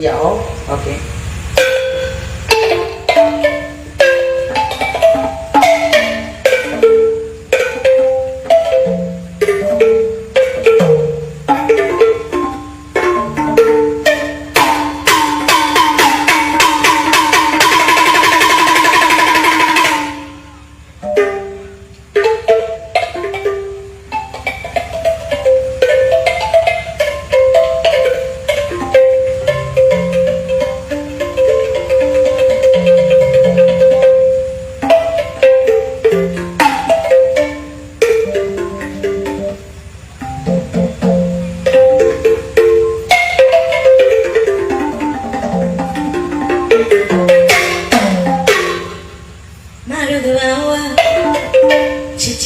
Yeah, oh, okay.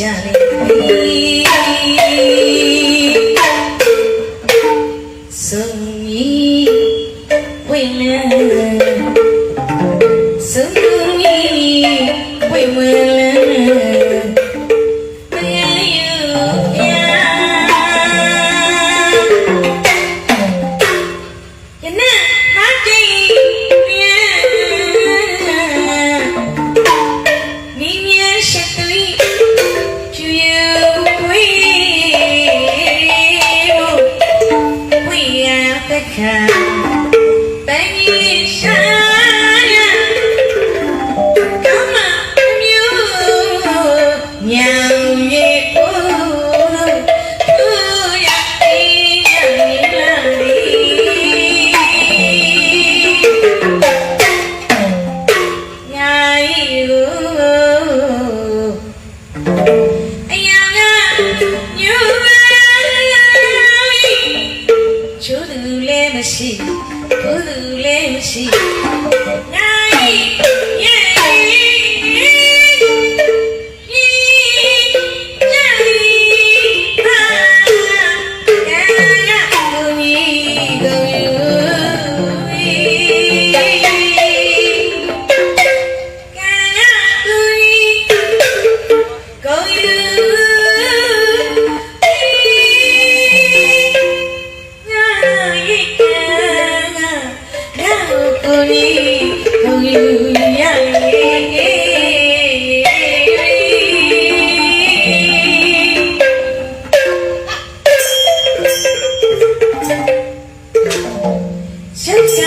Yeah. ချိုးသူလည်းမရှိဘူးသူလည်းမရှိ想想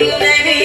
you, baby.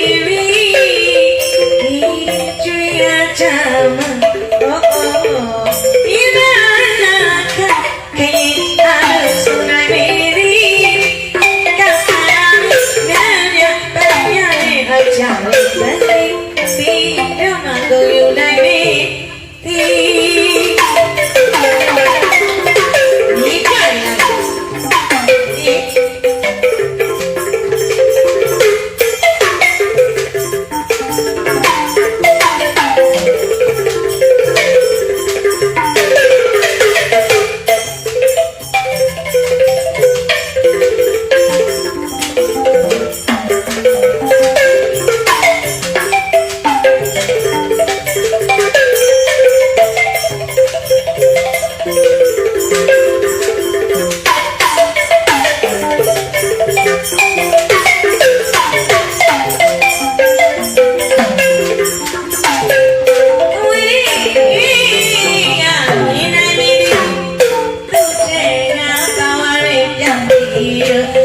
here